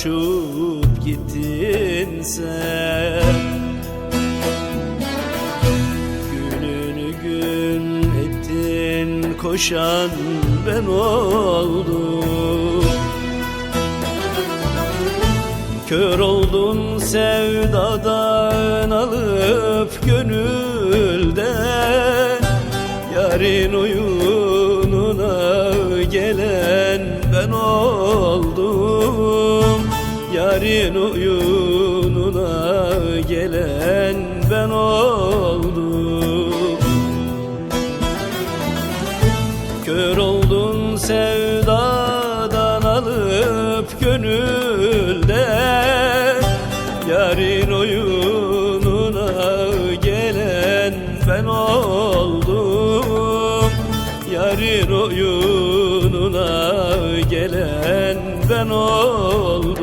Uçup gittin sen. Gününü gün ettin koşan ben oldum. Kör oldun sevdadan alıp gönülden. Yarın oyununa Yarın oyununa gelen ben oldum. Kör oldun sevdadan alıp gönülden Yarın oyununa gelen ben oldum. Yarın oyununa gelen ben oldum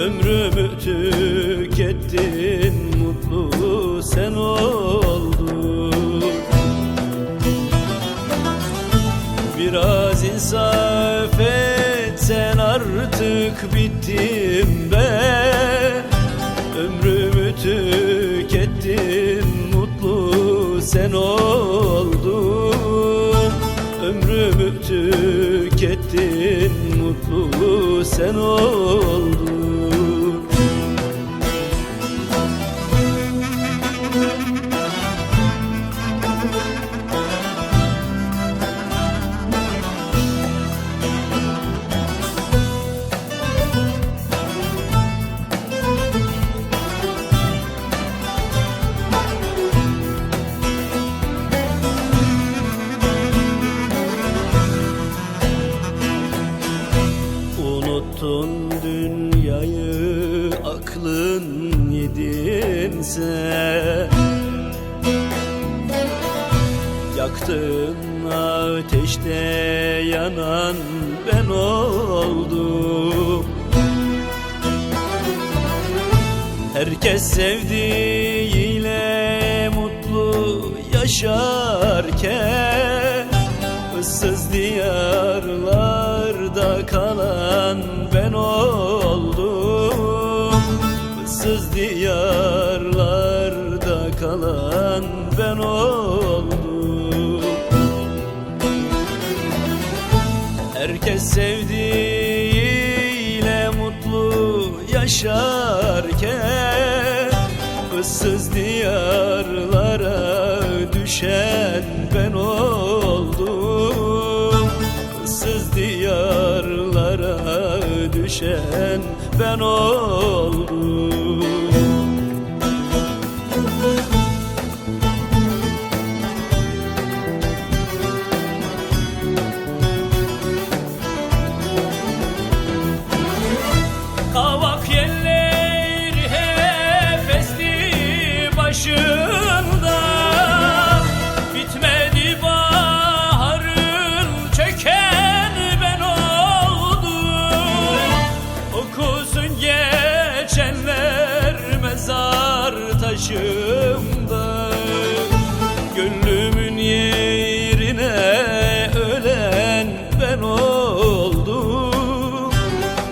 Ömrümü tükettin mutlu sen oldun. Biraz insaf etsen artık bittim ben Ömrümü tükettin mutlu sen oldun Ömrümü tükettin mutlu sen oldun aklın yedinse Yaktın ateşte yanan ben oldum. Herkes sevdiğiyle mutlu yaşarken Issız diyarlarda kalan ben oldum Issız diyarlarda kalan ben oldum. Herkes sevdiğiyle mutlu yaşarken ıssız diyarlara düşen ben oldum. Issız diyarlara düşen ben oldum mezar taşımda Gönlümün yerine ölen ben oldum.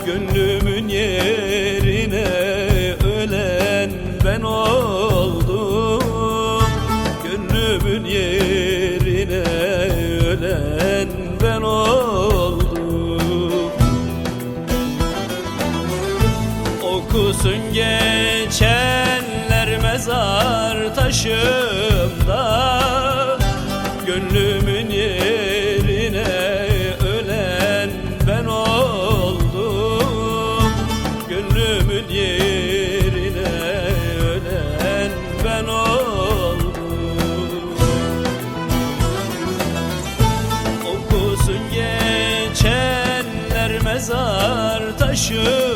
Gönlümün yerine ölen ben oldum. Gönlümün yerine ölen ben oldum. Okusun geçenler mezar taşımda. Gönlümün yerine ölen ben oldum. Gönlümün yerine ölen ben oldum. Okusun geçenler mezar taşımda